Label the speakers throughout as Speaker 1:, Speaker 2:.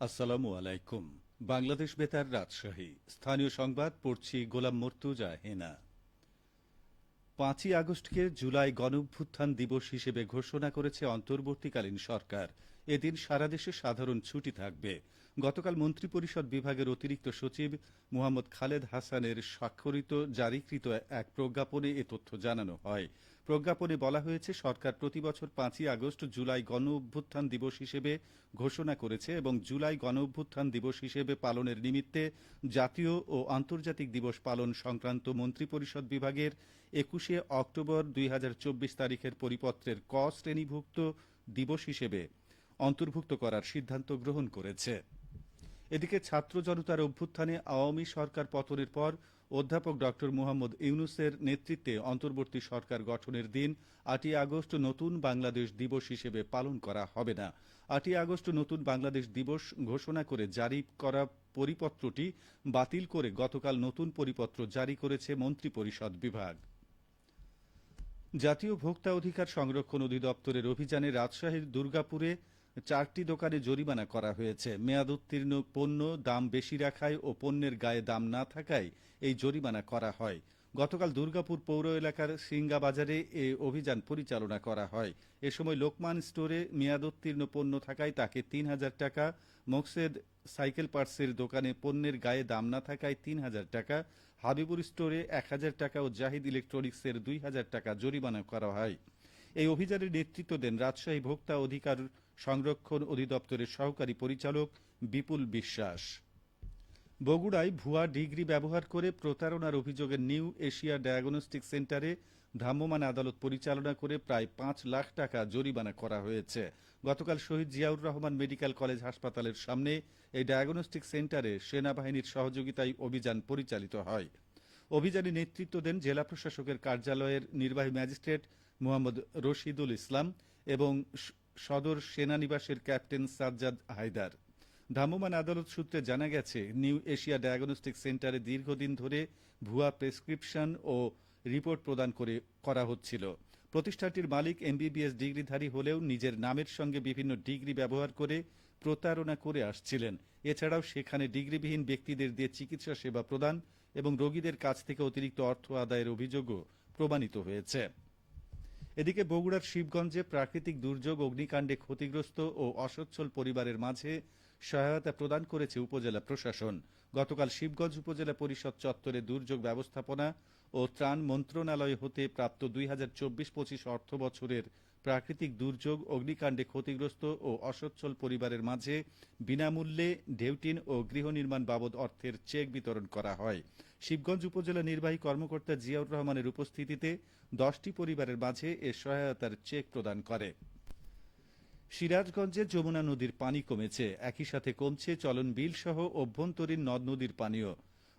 Speaker 1: আসসালামু আলাইকুম। বাংলাদেশ বেতার রাজশাহী। স্থানীয় সংবাদ, পড়ছি গোলাম মর্তুজা হেনা। পাঁচই আগস্টকে জুলাই গণভ্যুত্থান দিবস হিসেবে ঘোষণা করেছে অন্তর্বর্তীকালীন সরকার। এদিন সারা দেশে সাধারণ ছুটি থাকবে। গতকাল মন্ত্রিপরিষদ বিভাগের অতিরিক্ত সচিব মোহাম্মদ খালেদ হাসানের স্বাক্ষরিত, জারিকৃত এক প্রজ্ঞাপনে এ তথ্য জানানো হয়। প্রজ্ঞাপনে বলা হয়েছে, সরকার প্রতি বছর পাঁচই আগস্ট জুলাই গণ অভ্যুত্থান দিবস হিসেবে ঘোষণা করেছে এবং জুলাই গণ অভ্যুত্থান দিবস হিসেবে পালনের নিমিত্তে জাতীয় ও আন্তর্জাতিক দিবস পালন সংক্রান্ত মন্ত্রিপরিষদ বিভাগের একুশে অক্টোবর দুই হাজার চব্বিশ তারিখের পরিপত্রের ক শ্রেণীভুক্ত দিবস হিসেবে অন্তর্ভুক্ত করার সিদ্ধান্ত গ্রহণ করেছে। এদিকে ছাত্র জনতার অভ্যুত্থানে আওয়ামী সরকার পতনের পর অধ্যাপক ড. মুহাম্মদ ইউনুসের নেতৃত্বে অন্তর্বর্তী সরকার গঠনের দিন আটই আগস্ট নতুন বাংলাদেশ দিবস হিসেবে পালন করা হবে না। আটই আগস্ট নতুন বাংলাদেশ দিবস ঘোষণা করে জারি করা পরিপত্রটি বাতিল করে গতকাল নতুন পরিপত্র জারি করেছে মন্ত্রিপরিষদ বিভাগ। জাতীয় ভোক্তা অধিকার সংরক্ষণ অধিদপ্তরের অভিযানে রাজশাহীর দুর্গাপুরে চারটি দোকানে জরিমানা করা হয়েছে। মেয়াদ উত্তীর্ণ পণ্য দাম বেশি রাখায় ও পণ্যের গায়ে দাম না থাকায় এই জরিমানা করা হয়। গতকাল দুর্গাপুর পৌর এলাকার সিঙ্গা বাজারে এ অভিযান পরিচালনা করা হয়। এ সময় লোকমান স্টোরে মেয়াদোত্তীর্ণ পণ্য থাকায় তাকে তিন হাজার টাকা, মোকসেদ সাইকেল পার্টসের দোকানে পণ্যের গায়ে দাম না থাকায় তিন হাজার টাকা, হাবিবুর স্টোরে এক হাজার টাকা ও জাহিদ ইলেকট্রনিক্সের দুই হাজার টাকা জরিমানা করা হয়। এই অভিযানের নেতৃত্ব দেন রাজশাহী ভোক্তা অধিকার সংরক্ষণ অধিদপ্তরের সহকারী পরিচালক বিপুল বিশ্বাস। বগুড়ায় ভুয়া ডিগ্রি ব্যবহার করে প্রতারণার অভিযোগে নিউ এশিয়া ডায়াগনস্টিক সেন্টারে ভ্রাম্যমাণ আদালত পরিচালনা করে প্রায় পাঁচ লাখ টাকা জরিমানা করা হয়েছে। গতকাল শহীদ জিয়াউর রহমান মেডিকেল কলেজ হাসপাতালের সামনে এই ডায়াগনস্টিক সেন্টারে সেনাবাহিনীর সহযোগিতায় অভিযান পরিচালিত হয়। অভিযানে নেতৃত্ব দেন জেলা প্রশাসকের কার্যালয়ের নির্বাহী ম্যাজিস্ট্রেট মোহাম্মদ রশিদুল ইসলাম এবং সদর সেনানিবাসের ক্যাপ্টেন সাজ্জাদ হায়দার। ভ্রাম্যমাণ আদালত সূত্রে জানা গেছে, নিউ এশিয়া ডায়াগনস্টিক সেন্টারে দীর্ঘদিন ধরে ভুয়া প্রেসক্রিপশন ও রিপোর্ট প্রদান করে, করা হচ্ছিল। প্রতিষ্ঠানটির মালিক এমবিবিএস ডিগ্রিধারী হলেও নিজের নামের সঙ্গে বিভিন্ন ডিগ্রি ব্যবহার করে প্রতারণা করে আসছিলেন। এছাড়াও সেখানে ডিগ্রিবিহীন ব্যক্তিদের দিয়ে চিকিৎসা সেবা প্রদান এবং রোগীদের কাছ থেকে অতিরিক্ত অর্থ আদায়ের অভিযোগও প্রমাণিত হয়েছে। এদিকে বগুড়ার শিবগঞ্জে প্রাকৃতিক দুর্যোগ, অগ্নিকাণ্ডে ক্ষতিগ্রস্ত ও অসচ্ছল পরিবারের মাঝে সহায়তা প্রদান করেছে উপজেলা প্রশাসন। গতকাল শিবগঞ্জ উপজেলা পরিষদ চত্বরে দুর্যোগ ব্যবস্থাপনা ও ত্রাণ মন্ত্রণালয় হতে প্রাপ্ত দুই হাজার চব্বিশ পঁচিশ অর্থ বছরের প্রাকৃতিক দুর্যোগ, অগ্নিকাণ্ডে ক্ষতিগ্রস্ত ও অসচ্ছল পরিবারের মাঝে বিনামূল্যে ঢেউটিন ও গৃহ নির্মাণ বাবদ অর্থের চেক বিতরণ করা হয়। শিবগঞ্জ উপজেলা নির্বাহী কর্মকর্তা জিয়াউর রহমানের উপস্থিতিতে দশটি পরিবারের মাঝে এ সহায়তার চেক প্রদান করে। সিরাজগঞ্জে যমুনা নদীর পানি কমেছে। একই সাথে কমছে চলন বিল সহ অভ্যন্তরীণ নদ নদীর পানিও।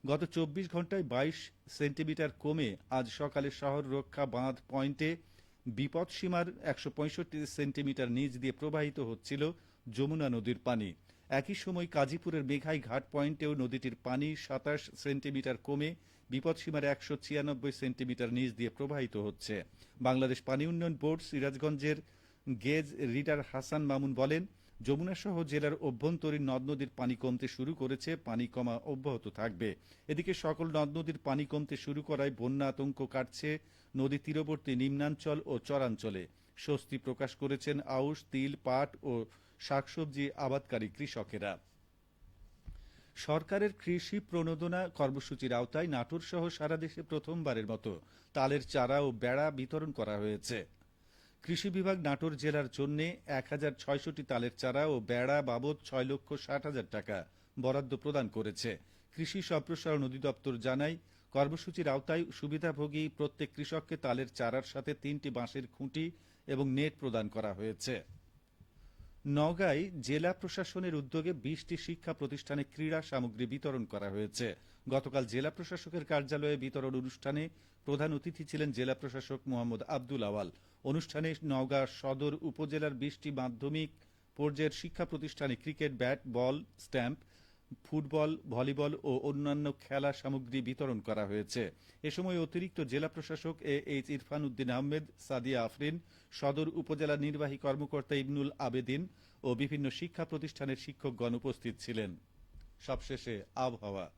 Speaker 1: গত চব্বিশ ঘন্টায় বাইশ সেন্টিমিটার কমে আজ সকালে শহর রক্ষা বাঁধ পয়েন্টে বিপদ সীমার একশো সেন্টিমিটার নিচ দিয়ে প্রবাহিত হচ্ছিল যমুনা নদীর পানি। একই সময় কাজীপুরের মেঘাই ঘাট পয়েন্টেও নদীটির পানি সাতাশ সেন্টিমিটার কমে বিপদসীমার একশো ছিয়ানব্বই সেন্টিমিটার নিচ দিয়ে প্রবাহিত হচ্ছে। বাংলাদেশ পানি উন্নয়ন বোর্ড সিরাজগঞ্জের গেজ রিডার হাসান মামুন বলেন যমুনা সহ জেলার অভ্যন্তরীণ নদ নদীর পানি কমতে শুরু করেছে, পানি কমা অব্যাহত থাকবে। এদিকে সকল নদ নদীর পানি কমতে শুরু করায় বন্যা আতঙ্ক কাটছে নদী তীরবর্তী নিম্নাঞ্চল ও চরাঞ্চলে। স্বস্তি প্রকাশ করেছেন আউশ, তিল, পাট ও শাকসবজি আবাদকারী কৃষকেরা। সরকারের কৃষি প্রণোদনা কর্মসূচির আওতায় নাটোর সহ সারা দেশে প্রথমবারের মতো তালের চারা ও বেড়া বিতরণ করা হয়েছে। কৃষি বিভাগ নাটোর জেলার জন্য এক হাজার ছয়শটি তালের চারা ও বেড়া বাবদ ছয় লক্ষ ষাট হাজার টাকা বরাদ্দ প্রদান করেছে। কৃষি সম্প্রসারণ অধিদপ্তর জানায়, কর্মসূচির আওতায় সুবিধাভোগী প্রত্যেক কৃষককে তালের চারার সাথে তিনটি বাঁশের খুঁটি এবং নেট প্রদান করা হয়েছে। নওগাঁয় জেলা প্রশাসনের উদ্যোগে বিশটি শিক্ষা প্রতিষ্ঠানে ক্রীড়া সামগ্রী বিতরণ করা হয়েছে। গতকাল জেলা প্রশাসকের কার্যালয়ে বিতরণ অনুষ্ঠানে প্রধান অতিথি ছিলেন জেলা প্রশাসক মোহাম্মদ আব্দুল আওয়াল। অনুষ্ঠানে নওগাঁ সদর উপজেলার বিশটি মাধ্যমিক পর্যায়ের শিক্ষা প্রতিষ্ঠানে cricket, bat, ball, stump football, volleyball ও অন্যান্য খেলা সামগ্রী বিতরণ করা হয়েছে। এ সময় অতিরিক্ত জেলা প্রশাসক এ এইচ ইরফান উদ্দিন আহমেদ, সাদিয়া আফরিন, সদর উপজেলা নির্বাহী কর্মকর্তা ইবনুল আবেদিন ও বিভিন্ন শিক্ষা প্রতিষ্ঠানের শিক্ষকগণ উপস্থিত ছিলেন। সবশেষে আবহাওয়া।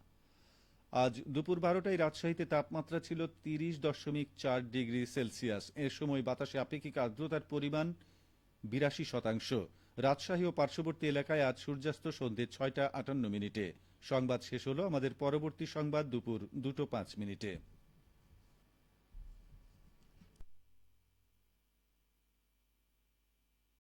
Speaker 1: আজ দুপুর বারোটায় রাজশাহীতে তাপমাত্রা ছিল তিরিশ দশমিক চার ডিগ্রি সেলসিয়াস। এর সময় বাতাসে আপেক্ষিক আর্দ্রতার পরিমাণ বিরাশি শতাংশ। রাজশাহী ও পার্শ্ববর্তী এলাকায় আজ সূর্যাস্ত সন্ধ্যে ছয়টা আটান্ন মিনিটে। সংবাদ শেষ হলো আমাদের পরবর্তী সংবাদ দুপুর দুটো পাঁচ মিনিটে।